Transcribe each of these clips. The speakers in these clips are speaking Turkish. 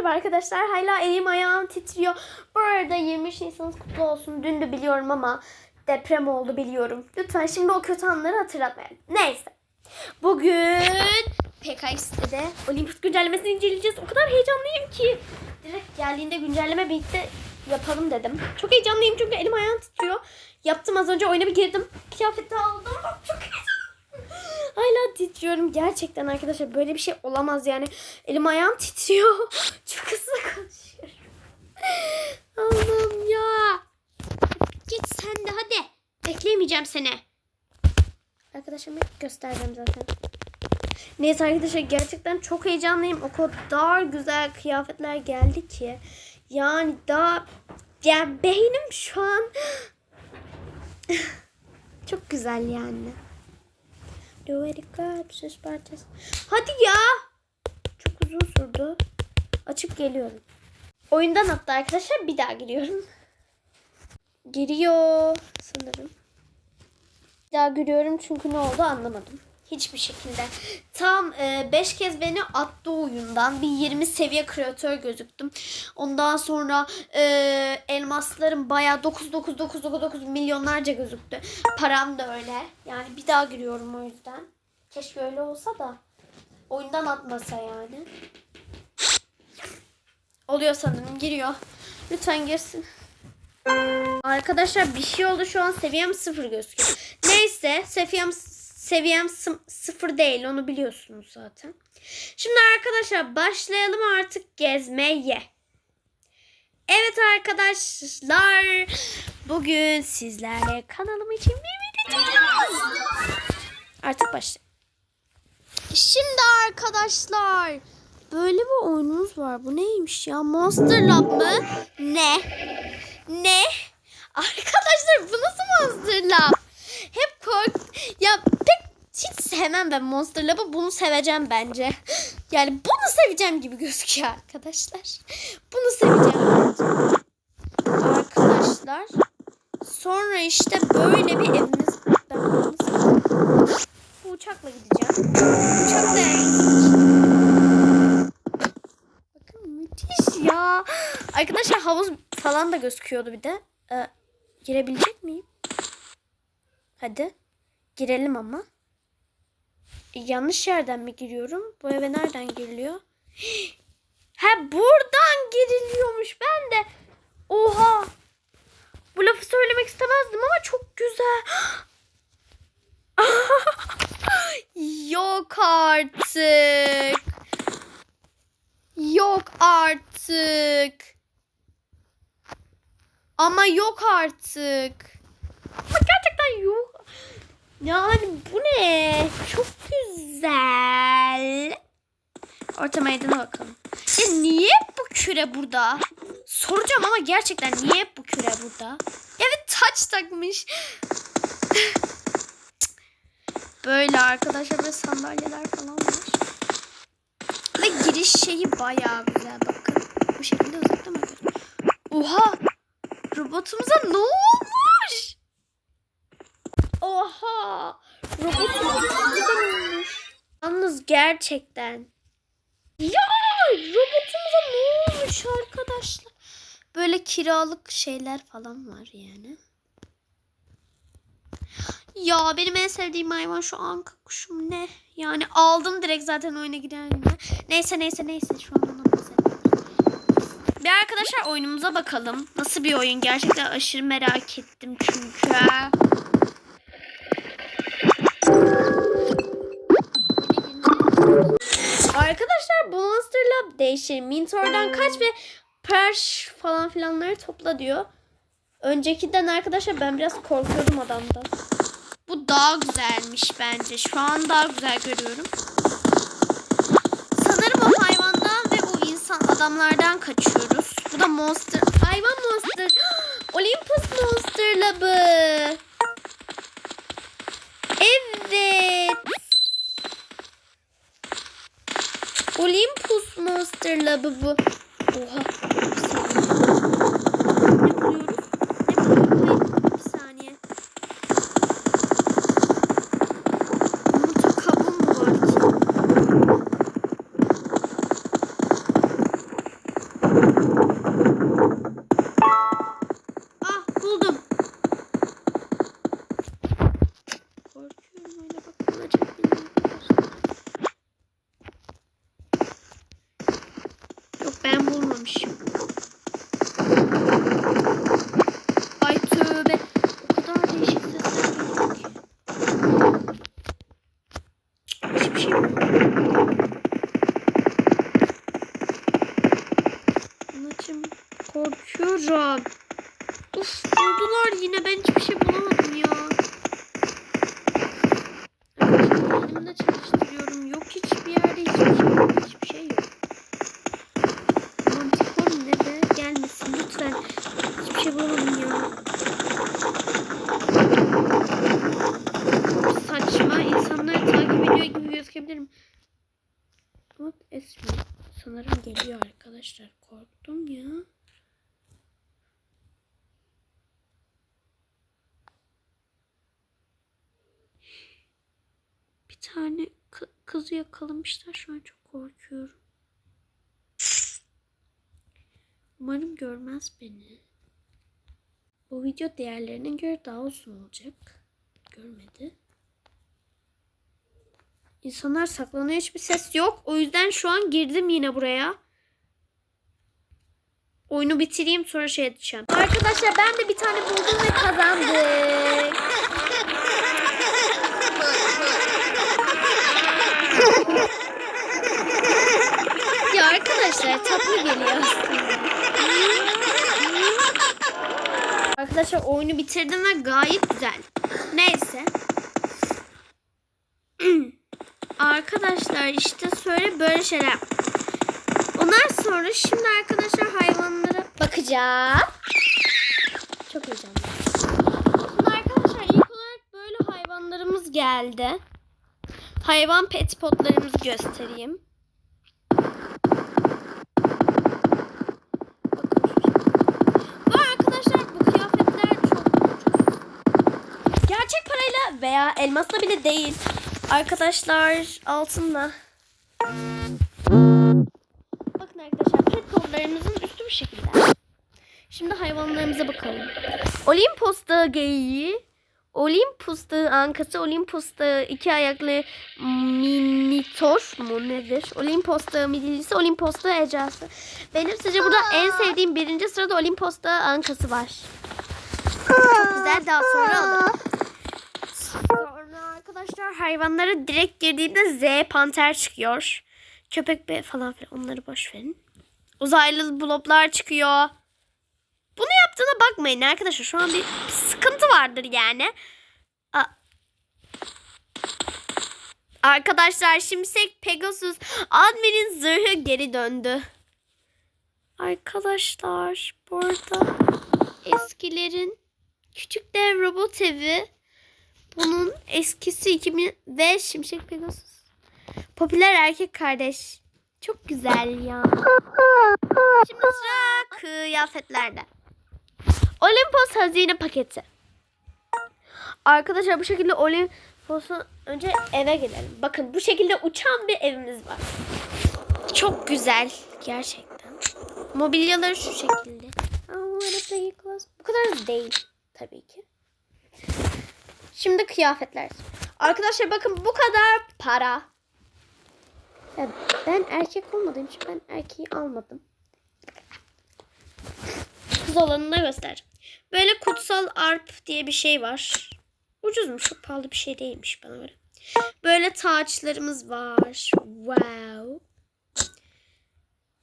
Merhaba arkadaşlar. Hala elim ayağım titriyor. Bu arada 23 Nisan'ınız kutlu olsun. Dün de biliyorum ama deprem oldu biliyorum. Lütfen şimdi o kötü anları hatırlatmayalım. Neyse. Bugün PKX'de Olympus güncellemesini inceleyeceğiz. O kadar heyecanlıyım ki. Direkt geldiğinde güncelleme birlikte yapalım dedim. Çok heyecanlıyım çünkü elim ayağım titriyor. Yaptım az önce oyuna bir girdim. Kıyafeti aldım. Çok heyecanlıyım. Hala titriyorum. Gerçekten arkadaşlar böyle bir şey olamaz yani. Elim ayağım titriyor. Çok hızlı konuşuyorum. Allah'ım ya. Git sen de hadi. Bekleyemeyeceğim seni. Arkadaşım göstereceğim zaten. Neyse arkadaşlar gerçekten çok heyecanlıyım. O kadar güzel kıyafetler geldi ki. Yani daha yani beynim şu an çok güzel yani. İt up, sus parçası. Hadi ya. Çok uzun sürdü. Açıp geliyorum. Oyundan hatta arkadaşlar bir daha giriyorum. Giriyor sanırım. Bir daha giriyorum çünkü ne oldu anlamadım. Hiçbir şekilde. Tam 5 kez beni attı oyundan. Bir 20 seviye kreatör gözüktüm. Ondan sonra e, elmaslarım bayağı 9 9 9 9 9 milyonlarca gözüktü. Param da öyle. Yani bir daha giriyorum o yüzden. Keşke öyle olsa da. Oyundan atmasa yani. Oluyor sanırım. Giriyor. Lütfen girsin. Arkadaşlar bir şey oldu şu an seviyem sıfır gözüküyor. Neyse seviyem seviyem sı- sıfır değil onu biliyorsunuz zaten. Şimdi arkadaşlar başlayalım artık gezmeye. Evet arkadaşlar bugün sizlerle kanalım için bir video çekiyoruz. Artık başlayalım. Şimdi arkadaşlar böyle bir oyunumuz var. Bu neymiş ya? Monster Lab mı? Ne? Ne? Arkadaşlar bu nasıl Monster Lab? Kork... Ya pek hiç sevmem ben Monster Lab'ı. Bunu seveceğim bence. Yani bunu seveceğim gibi gözüküyor arkadaşlar. Bunu seveceğim bence. Arkadaşlar. Sonra işte böyle bir evimiz. Ben bunu. Bu uçakla gideceğim. Uçakla Bakın müthiş ya. Arkadaşlar havuz falan da gözüküyordu bir de. Ee, girebilecek miyim? Hadi. Girelim ama. Yanlış yerden mi giriyorum? Bu eve nereden giriliyor? Ha buradan giriliyormuş. Ben de oha. Bu lafı söylemek istemezdim ama çok güzel. Yok artık. Yok artık. Ama yok artık. Ama gerçekten yok. Yani bu ne? Çok güzel. Orta meydana bakalım. Ya niye bu küre burada? Soracağım ama gerçekten niye bu küre burada? Bir taç takmış. Böyle arkadaşlar böyle sandalyeler falan var. Ve giriş şeyi bayağı güzel bakın. Bu şekilde uzaktan bakın. Oha! Robotumuza ne olmuş? Oha! Robotumuz çok güzel. Yalnız gerçekten. Ya! Robotumuza ne olmuş arkadaşlar? Böyle kiralık şeyler falan var yani. Ya benim en sevdiğim hayvan şu anka kuşum ne? Yani aldım direkt zaten oyuna giderken. Neyse neyse neyse şu an bahsetmiyorum. Bir arkadaşlar oyunumuza bakalım. Nasıl bir oyun? Gerçekten aşırı merak ettim çünkü. Arkadaşlar bu Monster Lab değişir. Mintor'dan kaç ve Perş falan filanları topla diyor. Öncekiden arkadaşlar ben biraz korkuyordum adamdan. Bu daha güzelmiş bence. Şu an daha güzel görüyorum. Sanırım o hayvandan ve bu insan adamlardan kaçıyoruz. Bu da monster. Hayvan monster. Olympus monster labı. Evet. Monster labı bu. Oha. Bir saniye. Ne buluyoruz? Ne buluyoruz? Hayır, Bir saniye. Yumurta kabuğu mu var ki? Ben bulmamışım. Ay tövbe. O kadar değişik sesler geliyor ki. Hiçbir şey yok. Anacığım korkuyorum. Uf buldular yine ben hiçbir şey bulamadım ya. Elimde çalıştırıyorum. Yok hiçbir yerde. Hiçbir şey yok. Mantikor ne be? Gelmesin lütfen. Hiçbir şey bulamadım ya. Saçma insanları takip ediyor gibi gözükebilirim. Ama esmiyor. Sanırım geliyor arkadaşlar. Korktum ya. Bir tane kı- kızı yakalamışlar. Şu an çok korkuyorum. Umarım görmez beni. Bu video diğerlerine göre daha uzun olacak. Görmedi. İnsanlar saklanıyor hiçbir ses yok. O yüzden şu an girdim yine buraya. Oyunu bitireyim sonra şey edeceğim. Arkadaşlar ben de bir tane buldum ve kazandım. Ya arkadaşlar tatlı geliyor aslında. Oyunu bitirdim ve gayet güzel. Neyse. arkadaşlar işte söyle böyle şeyler. Ondan sonra şimdi arkadaşlar hayvanlara bakacağım. Çok heyecanlıyım. Şimdi arkadaşlar ilk olarak böyle hayvanlarımız geldi. Hayvan pet spotlarımızı göstereyim. Bu arkadaşlar bu kıyafetler çok ucuz. Gerçek parayla veya elmasla bile değil. Arkadaşlar altınla. Bakın arkadaşlar pet kodlarımızın üstü bu şekilde. Şimdi hayvanlarımıza bakalım. Olimpos dağı geyiği, Olympus dağı ankası, Olympus dağı iki ayaklı minitor mu nedir? Olympos dağı midillisi, Olympos dağı ecası. Benim sizce burada en sevdiğim birinci sırada Olympos dağı ankası var. Çok güzel daha sonra alırım. Sonra arkadaşlar hayvanlara direkt girdiğimde Z panter çıkıyor. Köpek be falan filan onları boş verin. Uzaylı bloblar çıkıyor. Bunu yaptığına bakmayın arkadaşlar. Şu an bir sıkıntı vardır yani. A- Arkadaşlar Şimşek Pegasus adminin zırhı geri döndü. Arkadaşlar bu arada eskilerin küçük dev robot evi bunun eskisi 2000 ve Şimşek Pegasus. Popüler erkek kardeş. Çok güzel ya. Şimdi sıra kıyafetlerde. Olimpos hazine paketi. Arkadaşlar bu şekilde Olimpos'un önce eve gelelim. Bakın bu şekilde uçan bir evimiz var. Çok güzel gerçekten. Mobilyaları şu şekilde. Bu kadar da değil tabii ki. Şimdi kıyafetler. Arkadaşlar bakın bu kadar para. Ya ben erkek olmadığım için ben erkeği almadım. Kız olanını da göster. Böyle kutsal arp diye bir şey var. Ucuzmuş, çok pahalı bir şey değilmiş bana göre. Böyle taçlarımız var. Wow.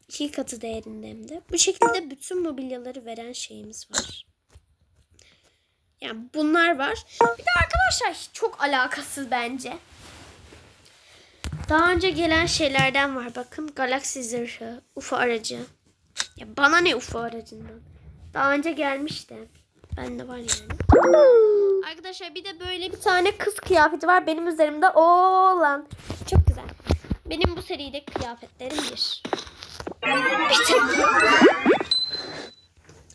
İki katı değerinde hem de. Bu şekilde bütün mobilyaları veren şeyimiz var. Yani bunlar var. Bir de arkadaşlar çok alakasız bence. Daha önce gelen şeylerden var. Bakın Galaxy zırhı, UFO aracı. Ya bana ne UFO aracından? Daha önce gelmişti. Bende var yani. Arkadaşlar bir de böyle bir tane kız kıyafeti var. Benim üzerimde o olan. Çok güzel. Benim bu seride kıyafetlerim bir.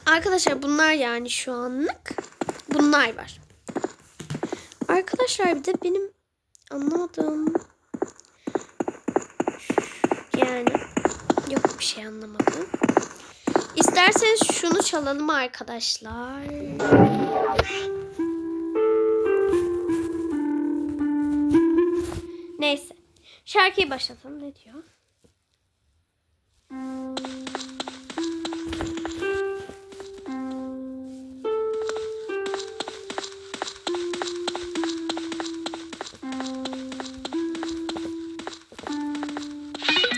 Arkadaşlar bunlar yani şu anlık. Bunlar var. Arkadaşlar bir de benim anlamadığım yani yok bir şey anlamadım. İsterseniz şunu çalalım arkadaşlar. Neyse. Şarkıyı başlatalım. Ne diyor?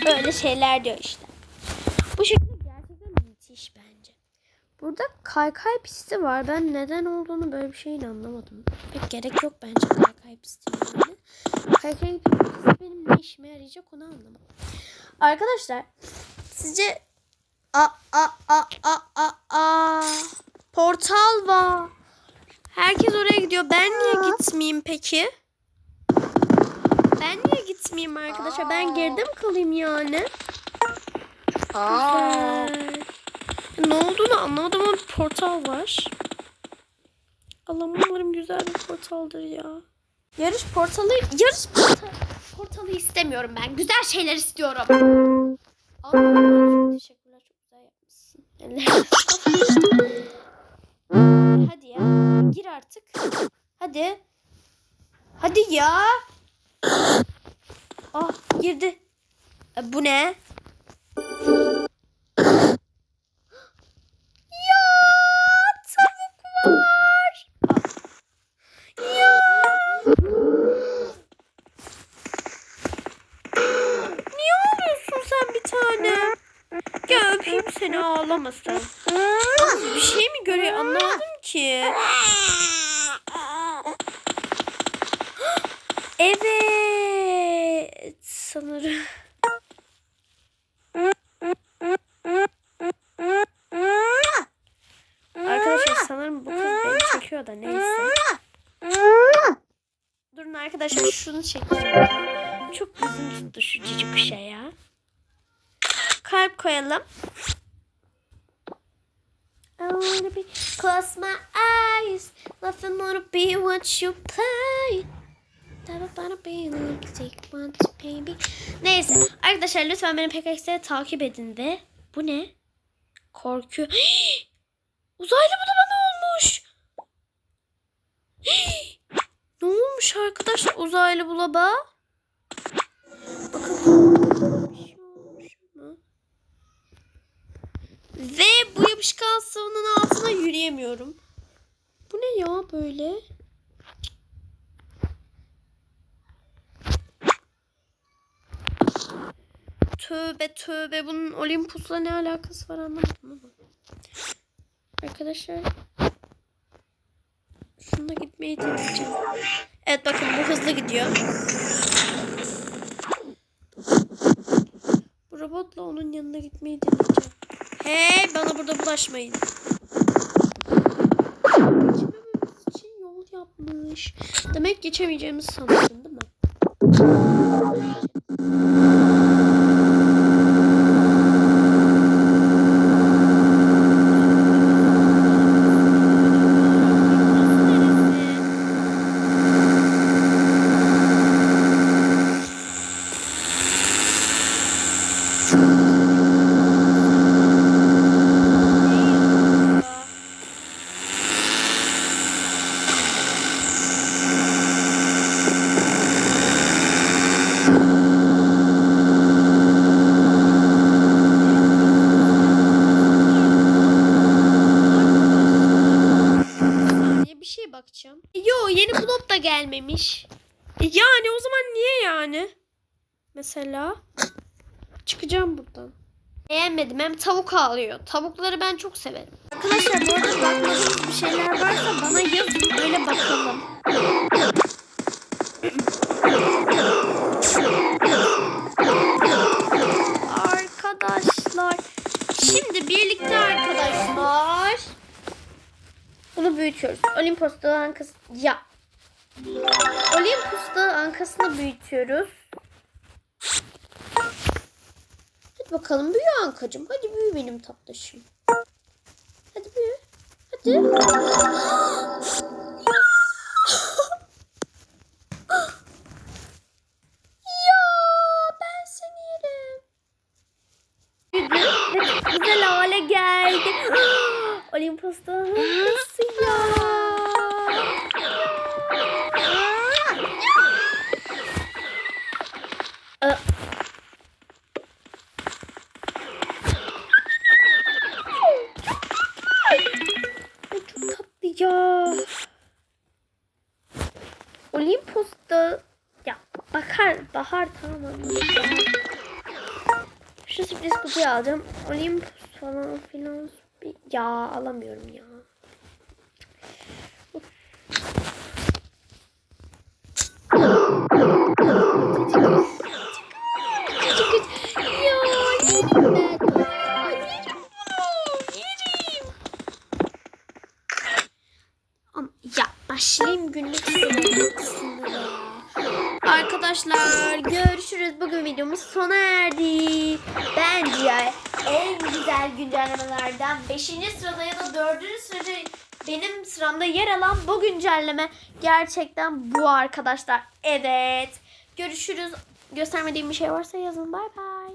Böyle şeyler diyor işte. Bu şekilde gerçekten müthiş bence. Burada kaykay pisti var. Ben neden olduğunu böyle bir şeyin anlamadım. Pek gerek yok bence kaykay pisti yani. Kaykay pisti benim ne işime yarayacak onu anlamadım. Arkadaşlar sizce a a a a a a portal var. Herkes oraya gidiyor. Ben niye gitmeyeyim peki? Gitmeyeyim arkadaşlar? Ben geride mi kalayım yani? Güzel. Ne olduğunu anlamadım ama bir portal var. Allah'ım umarım güzel bir portaldır ya. Yarış portalı, yarış portalı, portalı istemiyorum ben. Güzel şeyler istiyorum. Allah'ım çok teşekkürler. Çok güzel yapmışsın. Hadi ya. Gir artık. Hadi. Hadi ya. Ah girdi. E, bu ne? Ya tavuk var. Ya. Niye ağlıyorsun sen bir tane? Gel öpeyim seni ağlamasın. Bir şey mi görüyor anlamadım ki. Sanırım. Arkadaşlar sanırım bu kız beni çekiyor da neyse. Durun arkadaşlar şunu çekeyim. Çok gözüm tuttu şu cici kuşa ya. Kalp koyalım. I wanna be close my eyes. Nothing wanna be what you play. Neyse arkadaşlar lütfen beni PKX'de takip edin de. Bu ne? Korku. Uzaylı bulama ne olmuş? ne olmuş arkadaşlar uzaylı bulaba? Ve bu yapışkan sıvının altına yürüyemiyorum. Bu ne ya böyle? Tövbe tövbe bunun Olympus'la ne alakası var anlamadım ama. Arkadaşlar şununla gitmeyi deneyeceğim. Evet bakın bu hızlı gidiyor. Bu robotla onun yanına gitmeyi deneyeceğim. Hey bana burada bulaşmayın. Geçemememiz için yol yapmış. Demek geçemeyeceğimizi sanıyordun değil mi? Bakacağım. Yo yeni blok da gelmemiş. E, Yani o zaman niye yani? Mesela. Beğenmedim hem tavuk ağlıyor. Tavukları ben çok severim. Arkadaşlar bu arada bakmadığınız bir şeyler varsa bana yazın öyle bakalım. Arkadaşlar şimdi birlikte arkadaşlar bunu büyütüyoruz. Olimpos Dağı ankası ya. Olimpos Dağı ankasını büyütüyoruz. Hadi bakalım büyü ankacım. Hadi büyü benim tatlışım. Hadi büyü. Hadi. ya ben seni yerim. Büyüdü ve çok güzel hale geldi. Olimpos Dağı ankası ya. Aa, Ay, çok tatlı ya. Olimpos'ta ya bakar bahar tamam. Şu sürpriz kutuyu alacağım. Olympus falan filan. Ya alamıyorum ya. Ya başlayayım günlük sıralamasında ya. Arkadaşlar görüşürüz. Bugün videomuz sona erdi. Bence en güzel güncellemelerden 5. sırada ya da 4. sırada benim sıramda yer alan bu güncelleme gerçekten bu arkadaşlar. Evet. Görüşürüz. Göstermediğim bir şey varsa yazın. Bay bay.